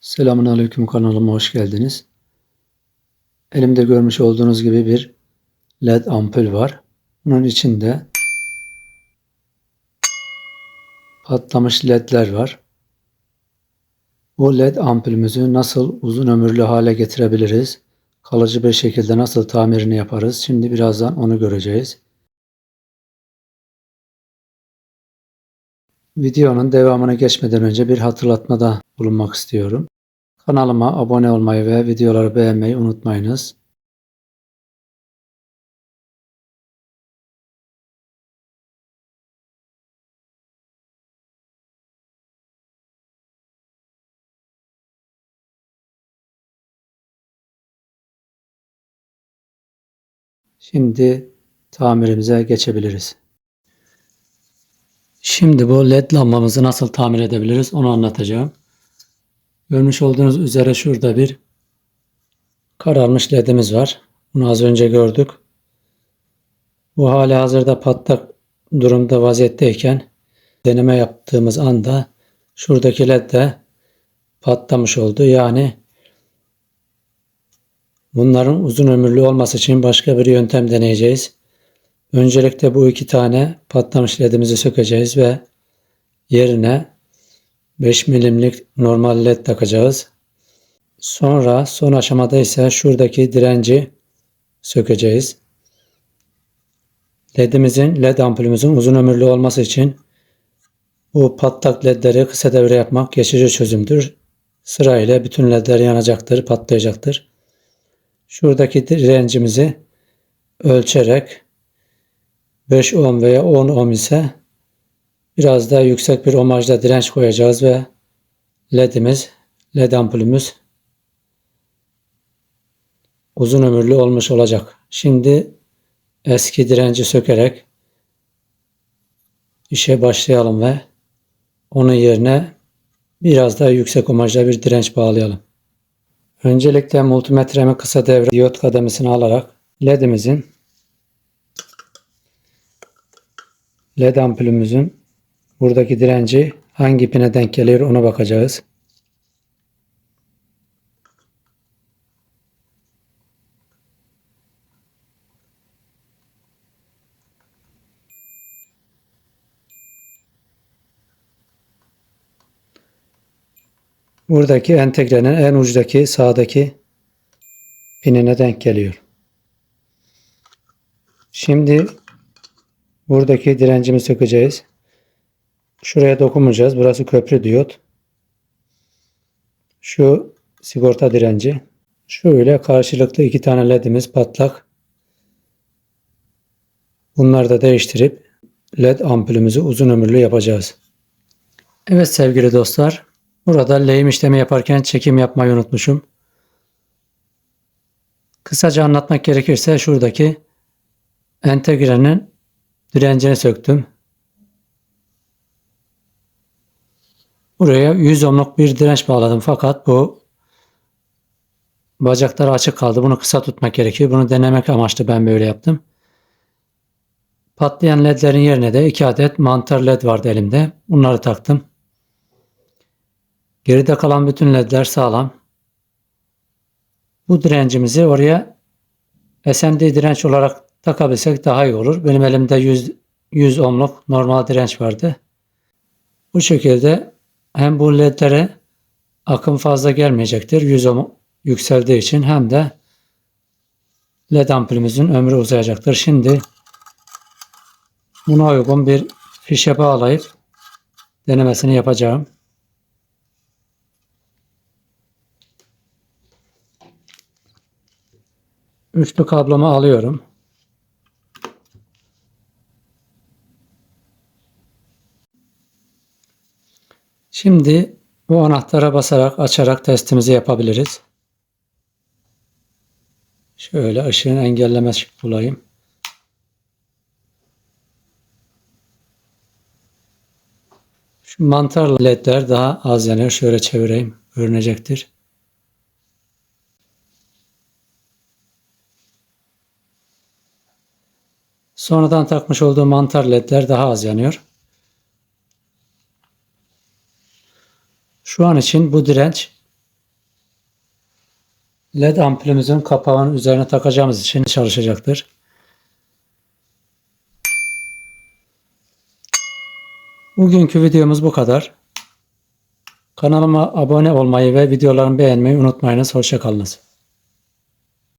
Selamun Aleyküm kanalıma hoş geldiniz. Elimde görmüş olduğunuz gibi bir LED ampul var. Bunun içinde patlamış ledler var. Bu LED ampulümüzü nasıl uzun ömürlü hale getirebiliriz? Kalıcı bir şekilde nasıl tamirini yaparız? Şimdi birazdan onu göreceğiz. Videonun devamına geçmeden önce bir hatırlatmada bulunmak istiyorum. Kanalıma abone olmayı ve videoları beğenmeyi unutmayınız. Şimdi tamirimize geçebiliriz. Şimdi bu led lambamızı nasıl tamir edebiliriz onu anlatacağım. Görmüş olduğunuz üzere şurada bir kararmış ledimiz var. Bunu az önce gördük. Bu hali hazırda patlak durumda vaziyetteyken deneme yaptığımız anda şuradaki led de patlamış oldu. Yani bunların uzun ömürlü olması için başka bir yöntem deneyeceğiz. Öncelikle bu iki tane patlamış ledimizi sökeceğiz ve yerine 5 milimlik normal led takacağız. Sonra son aşamada ise şuradaki direnci sökeceğiz. LED'imizin, LED ampulümüzün uzun ömürlü olması için bu patlak ledleri kısa devre yapmak geçici çözümdür. Sırayla bütün ledler yanacaktır, patlayacaktır. Şuradaki direncimizi ölçerek 5 ohm veya 10 ohm ise biraz daha yüksek bir ohmajda direnç koyacağız ve ledimiz, led ampulümüz uzun ömürlü olmuş olacak. Şimdi eski direnci sökerek işe başlayalım ve onun yerine biraz daha yüksek ohmajda bir direnç bağlayalım. Öncelikle multimetremi kısa devre diyot kademesini alarak ledimizin led ampulümüzün buradaki direnci hangi pine denk geliyor ona bakacağız. Buradaki entegrenin en ucdaki sağdaki pinine denk geliyor. Şimdi buradaki direncimi sökeceğiz. Şuraya dokunmayacağız. Burası köprü diyot. Şu sigorta direnci. Şöyle karşılıklı iki tane ledimiz patlak. Bunları da değiştirip led ampulümüzü uzun ömürlü yapacağız. Evet sevgili dostlar. Burada lehim işlemi yaparken çekim yapmayı unutmuşum. Kısaca anlatmak gerekirse şuradaki entegrenin direncini söktüm. Buraya 100 ohmluk bir direnç bağladım fakat bu bacakları açık kaldı. Bunu kısa tutmak gerekiyor. Bunu denemek amaçlı ben böyle yaptım. Patlayan ledlerin yerine de 2 adet mantar led vardı elimde. Bunları taktım. Geride kalan bütün ledler sağlam. Bu direncimizi oraya SMD direnç olarak takabilsek daha iyi olur. Benim elimde 100, 100 ohmluk normal direnç vardı. Bu şekilde hem bu ledlere akım fazla gelmeyecektir. 100 ohm yükseldiği için hem de led ampulümüzün ömrü uzayacaktır. Şimdi buna uygun bir fişe bağlayıp denemesini yapacağım. Üçlü kablomu alıyorum. Şimdi bu anahtara basarak açarak testimizi yapabiliriz. Şöyle ışığın engelleme bulayım. Şu mantar ledler daha az yanıyor. Şöyle çevireyim. Görünecektir. Sonradan takmış olduğum mantar ledler daha az yanıyor. Şu an için bu direnç led ampulümüzün kapağının üzerine takacağımız için çalışacaktır. Bugünkü videomuz bu kadar. Kanalıma abone olmayı ve videolarımı beğenmeyi unutmayınız. Hoşçakalınız.